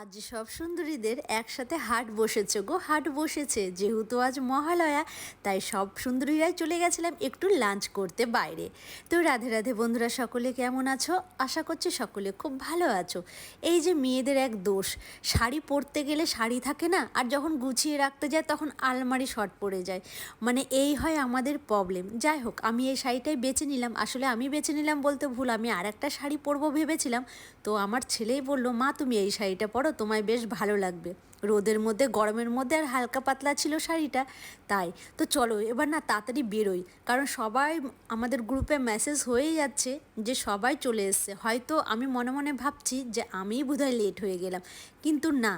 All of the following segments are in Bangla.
আজ সব সুন্দরীদের একসাথে হাট বসেছে গো, হাট বসেছে। যেহেতু আজ মহালয়া, তাই সব সুন্দরীরাই চলে গেছিলাম একটু লাঞ্চ করতে বাইরে। তো রাধে রাধে বন্ধুরা, সকলে কেমন আছো? আশা করছি সকলে খুব ভালো আছো। এই যে মেয়েদের এক দোষ, শাড়ি পরতে গেলে শাড়ি থাকে না, আর যখন গুছিয়ে রাখতে যায় তখন আলমারি শর্ট পড়ে যায়। মানে এই হয় আমাদের প্রবলেম যাই হোক, আমি এই শাড়িটাই বেছে নিলাম। আসলে আমি বেছে নিলাম বলতে ভুল, আমি আর একটা শাড়ি পরবো ভেবেছিলাম। তো আমার ছেলেই বলল, মা, তুমি এই শাড়িটা পরো। তোমায় বেশ ভালো লাগবে। রোদের মধ্যে গরমের মধ্যে আর হালকা পাতলা ছিল শাড়িটা তাই। তো চলো এবার না তাড়াতাড়ি বেরোই কারণ সবাই আমাদের গ্রুপে মেসেজ হয়েই যাচ্ছে যে সবাই চলে এসছে। হয়তো আমি মনে মনে ভাবছি যে আমিই বোধহয় লেট হয়ে গেলাম কিন্তু না।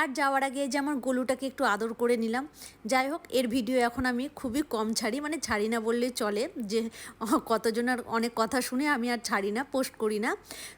আর যাওয়ার আগে যে আমার গলুটাকে একটু আদর করে নিলাম। যাই হোক এর ভিডিও এখন আমি খুবই কম ছাড়ি মানে ছাড়ি না বললেই চলে যে কতজনের অনেক কথা শুনে আমি আর ছাড়ি না পোস্ট করি না।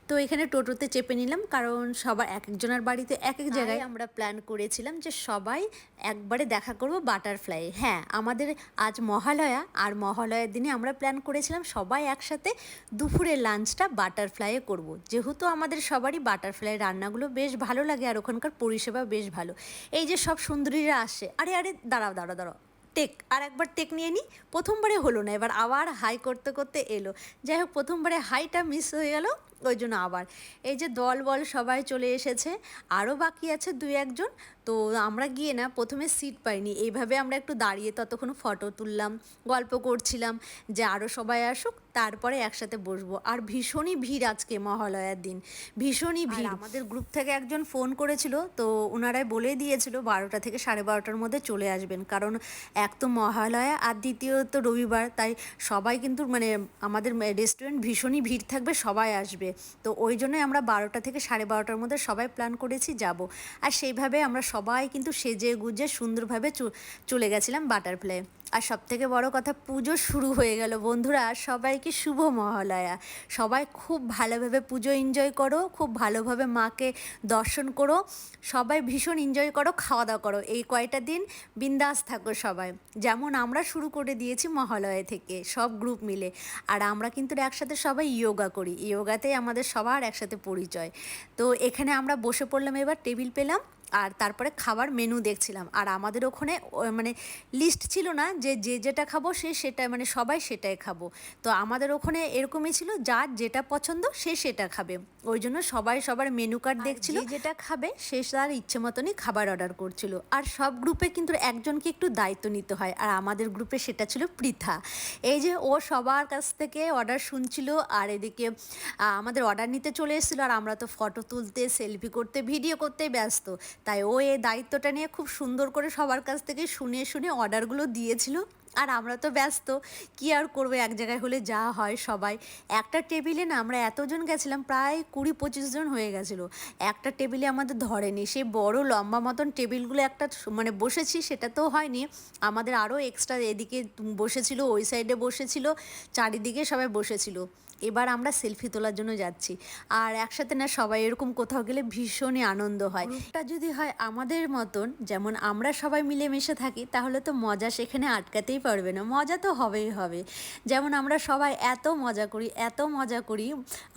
তো এখানে টোটোতে চেপে নিলাম কারণ সবার এক একজনের বাড়িতে এক এক জায়গায় আমরা প্ল্যান করেছিলাম যে সবাই একবারে দেখা করব বাটারফ্লাই হ্যাঁ আমাদের আজ মহালয়া আর মহালয়ার দিনে আমরা প্ল্যান করেছিলাম সবাই একসাথে দুপুরের লাঞ্চটা বাটারফ্লাইয়ে করব। যেহেতু আমাদের সবারই বাটারফ্লাই রান্নাগুলো বেশ ভালো লাগে আর ওখানকার পরিষেবা বেশ ভালো। এই যে সব সুন্দরীরা আসে, আরে আরে, দাঁড়াও দাঁড়াও দাঁড়াও টেক আর একবার টেক নিয়ে নিই প্রথমবারে হলো না, এবার আবার হাই করতে করতে এলো। যাই হোক, প্রথমবারে হাইটা মিস হয়ে গেল। ওই জন্য আবার। এই যে দল বল সবাই চলে এসেছে আরও বাকি আছে দুই একজন। তো আমরা গিয়ে না প্রথমে সিট পাইনি। এইভাবে আমরা একটু দাঁড়িয়ে ততক্ষণ ফটো তুললাম গল্প করছিলাম যে আরও সবাই আসুক তারপরে একসাথে বসবো। আর ভীষণই ভিড় আজকে মহালয়ার দিন। ভীষণই ভিড়। আমাদের গ্রুপ থেকে একজন ফোন করেছিল তো ওনারাই বলে দিয়েছিল বারোটা থেকে সাড়ে বারোটার মধ্যে চলে আসবেন। কারণ এক তো মহালয়া আর দ্বিতীয়ত রবিবার তাই সবাই কিন্তু মানে আমাদের রেস্টুরেন্ট ভীষণই ভিড় থাকবে সবাই আসবে। তো ওই জন্যই আমরা বারোটা থেকে সাড়ে বারোটার মধ্যে সবাই প্ল্যান করেছি যাব। আর সেইভাবে আমরা সবাই কিন্তু সেজে গুজে সুন্দরভাবে চলে গেছিলাম বাটারফ্লাই আর সব থেকে বড় কথা, পুজো শুরু হয়ে গেল। বন্ধুরা, সবাইকে শুভ মহালয়া। সবাই খুব ভালোভাবে পুজো এনজয় করো, খুব ভালোভাবে মাকে দর্শন করো। সবাই ভীষণ এনজয় করো, খাওয়া দাওয়া করো। এই কয়টা দিন বিন্দাস থাকো সবাই। যেমন আমরা শুরু করে দিয়েছি মহালয়া থেকে, সব গ্রুপ মিলে। আর আমরা কিন্তু একসাথে সবাই ইয়োগা করি। ইয়োগাতেই আমাদের সবার একসাথে পরিচয়। তো এখানে আমরা বসে পড়লাম, এবার টেবিল পেলাম। আর তারপরে খাবার মেনু দেখছিলাম। আর আমাদের ওখানে মানে লিস্ট ছিল না যে যে যেটা খাব সে সেটা মানে সবাই সেটাই খাব। তো আমাদের ওখানে এরকমই ছিল যার যেটা পছন্দ সে সেটা খাবে। ওই জন্য সবাই সবার মেনু কার্ড দেখছিল। যেটা খাবে সে তার ইচ্ছে মতনই খাবার অর্ডার করছিল। আর সব গ্রুপে কিন্তু একজনকে একটু দায়িত্ব নিতে হয়। আর আমাদের গ্রুপে সেটা ছিল পৃথা। এই যে ও সবার কাছ থেকে অর্ডার শুনছিল আর এদিকে আমাদের অর্ডার নিতে চলে এসেছিল। আর আমরা তো ফটো তুলতে সেলফি করতে ভিডিও করতে ব্যস্ত। তাই ও এই দায়িত্বটা নিয়ে খুব সুন্দর করে সবার কাছ থেকে শুনে শুনে অর্ডারগুলো দিয়েছিল। আর আমরা তো ব্যস্ত, কি আর করব, এক জায়গায় হলে যা হয় সবাই। একটা টেবিলে না আমরা এতজন গেছিলাম, প্রায় কুড়ি পঁচিশ জন হয়ে গেছিল। একটা টেবিলে আমাদের ধরেনি, সেই বড় লম্বা মতন টেবিলগুলো একটা মানে বসেছি, সেটা তো হয়নি। আমাদের আরও এক্সট্রা এদিকে বসেছিল, ওই সাইডে বসেছিল, চারিদিকে সবাই বসেছিল। এবার আমরা সেলফি তোলার জন্য যাচ্ছি। আর একসাথে না সবাই এরকম কোথাও গেলে ভীষণই আনন্দ হয়। এটা যদি হয় আমাদের মতন যেমন আমরা সবাই মিলেমিশে থাকি তাহলে তো মজা সেখানে আটকাতেই পারবে না। মজা তো হবেই হবে। যেমন আমরা সবাই এত মজা করি এত মজা করি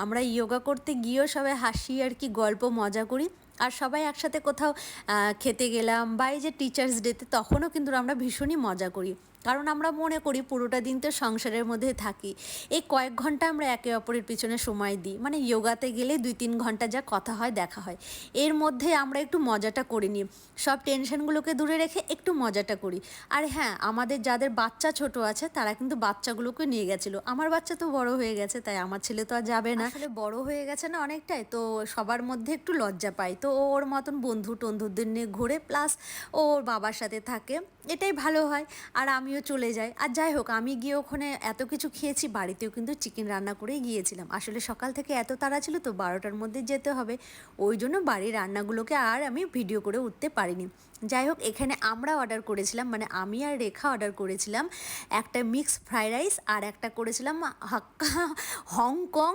আমরা ইয়োগা করতে গিয়েও সবাই হাসি আর কি গল্প মজা করি। আর সবাই একসাথে কোথাও খেতে গেলাম বা এই যে টিচার্স ডেতে তখনও কিন্তু আমরা ভীষণই মজা করি। কারণ আমরা মনে করি পুরোটা দিন তো সংসারের মধ্যে থাকি। এই কয়েক ঘণ্টা আমরা একে অপরের পিছনে সময় দিই। মানে যোগাতে গেলে দুই তিন ঘণ্টা যা কথা হয় দেখা হয়। এর মধ্যে আমরা একটু মজাটা করে নিই। সব টেনশনগুলোকে দূরে রেখে একটু মজাটা করি। আর হ্যাঁ আমাদের যাদের বাচ্চা ছোট আছে, তারা কিন্তু বাচ্চাগুলোকে নিয়ে গেছিল। আমার বাচ্চা তো বড় হয়ে গেছে, তাই আমার ছেলে তো আর যাবে না। আসলে বড় হয়ে গেছে না অনেকটাই, তো সবার মধ্যে একটু লজ্জা পাই। তো ওর মতন বন্ধু টন্ধুদের নিয়ে ঘুরে প্লাস ওর বাবার সাথে থাকে। এটাই ভালো হয় আর আমিও চলে যাই। আর যাই হোক, আমি গিয়ে ওখানে এত কিছু খেয়েছি, বাড়িতেও কিন্তু চিকেন রান্না করেই গিয়েছিলাম। আসলে সকাল থেকে এত তাড়া ছিল তো বারোটার মধ্যে যেতে হবে। ওই জন্য বাড়ির রান্নাগুলোকে আর আমি ভিডিও করে উঠতে পারিনি। যাই হোক, এখানে আমরা অর্ডার করেছিলাম মানে আমি আর রেখা অর্ডার করেছিলাম একটা মিক্স ফ্রাইড রাইস আর একটা করেছিলাম হাক্কা হংকং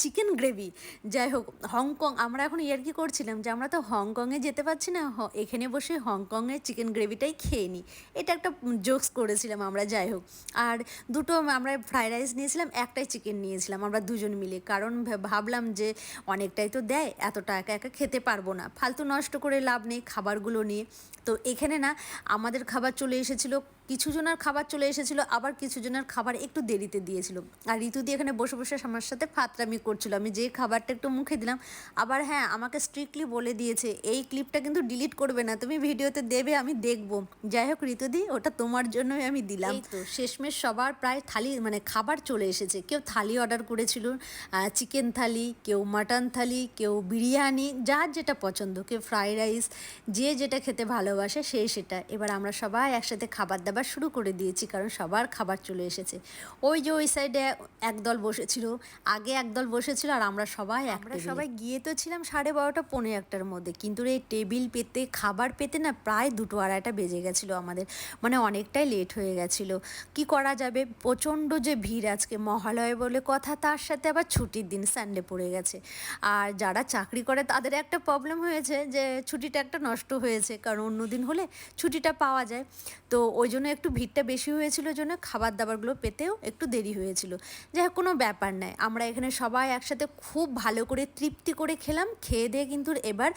চিকেন গ্রেভি যাই হোক, হংকং, আমরা এখন ইয়ার কি করছিলাম যে আমরা তো হংকংয়ে যেতে পারছি না এখানে বসে হংকংয়ের চিকেন গ্রেভিটাই খেয়ে নিই। এটা একটা জোকস করেছিলাম আমরা, যাই হোক। আর দুটো আমরা ফ্রাইড রাইস নিয়েছিলাম, একটাই চিকেন নিয়েছিলাম আমরা দুজন মিলে। কারণ ভাবলাম যে অনেকটাই তো দেয়, এতটা একা একা খেতে পারব না। ফালতু নষ্ট করে লাভ নেই, খাবারগুলো নিয়ে। তো এখানে না, আমাদের খাবার চলে এসেছিল কিছু জনের খাবার চলে এসেছিল, আবার কিছু জনের খাবার একটু দেরিতে দিয়েছিল। আর ঋতুদি এখানে বসে বসে আমার সাথে ফাতরামি করছিল। আমি যে খাবারটা একটু মুখে দিলাম, আবার হ্যাঁ আমাকে স্ট্রিক্টলি বলে দিয়েছে, এই ক্লিপটা কিন্তু ডিলিট করবে না, তুমি ভিডিওতে দেবে, আমি দেখব। যাই হোক ঋতুদি ওটা তোমার জন্যই আমি দিলাম। তো, শেষমেশ সবার প্রায় থালি মানে খাবার চলে এসেছে। কেউ থালি অর্ডার করেছিল চিকেন থালি, কেউ মাটন থালি, কেউ বিরিয়ানি, যার যেটা পছন্দ, কেউ ফ্রাইড রাইস যে যেটা খেতে ভালোবাসে সে সেটা। এবার আমরা সবাই একসাথে খাবার শুরু করে দিয়েছি কারণ সবার খাবার চলে এসেছে। ওই যে ওই সাইডে একদল বসেছিল আগে একদল বসেছিল আর আমরা সবাই আমরা সবাই গিয়ে তো ছিলাম সাড়ে বারোটা পনেরো একটার মধ্যে কিন্তু এই টেবিল পেতে খাবার পেতে না প্রায় দুটো আড়াইটা বেজে গেছিল আমাদের মানে অনেকটাই লেট হয়ে গেছিল। কি করা যাবে? প্রচণ্ড যে ভিড় আজকে মহালয় বলে কথা তার সাথে আবার ছুটির দিন সানডে পড়ে গেছে। আর যারা চাকরি করে তাদের একটা প্রবলেম হয়েছে যে ছুটিটা একটা নষ্ট হয়েছে কারণ অন্য দিন হলে ছুটিটা পাওয়া যায়। তো ওই জন্য একটু ভিড়টা বেশি হয়েছিল, জন্য খাবার দাবারগুলো পেতেও একটু দেরি হয়েছিল। যাই হোক, কোনো ব্যাপার নয় আমরা এখানে সবাই একসাথে খুব ভালো করে তৃপ্তি করে খেলাম। খেয়ে দিয়ে কিন্তু এবার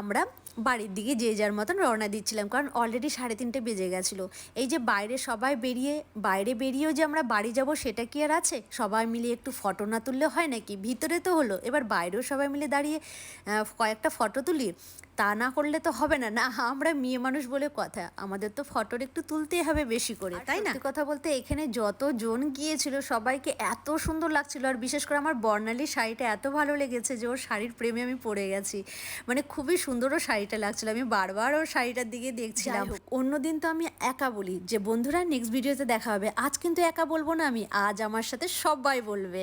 আমরা বাড়ির দিকে যে যার মতন রওনা দিচ্ছিলাম, কারণ অলরেডি সাড়ে তিনটে বেজে গেছিল। এই যে বাইরে সবাই বেরিয়ে, বাইরে বেরিয়েও যে আমরা বাড়ি যাব, সেটা কি আর আছে? সবাই মিলে একটু ফটো না তুললে হয় নাকি? ভিতরে তো হলো। এবার বাইরেও সবাই মিলে দাঁড়িয়ে কয়েকটা ফটো তুলি। তা না করলে তো হবে না। না আমরা মেয়ে মানুষ বলে কথা। আমাদের তো ফটোর একটু তুলতেই হবে বেশি করে তাই না? কথা বলতে এখানে যতজন গিয়েছিল সবাইকে এত সুন্দর লাগছিল। আর বিশেষ করে আমার বর্ণালী শাড়িটা এত ভালো লেগেছে যে ওর শাড়ির প্রেমে আমি পড়ে গেছি। মানে খুবই সুন্দর ও শাড়িটা লাগছিল। আমি বারবার ওর শাড়িটার দিকে দেখছিলাম। অন্যদিন তো আমি একা বলি যে বন্ধুরা নেক্সট ভিডিওতে দেখা হবে। আজ কিন্তু একা বলব না আমি আজ আমার সাথে সবাই বলবে।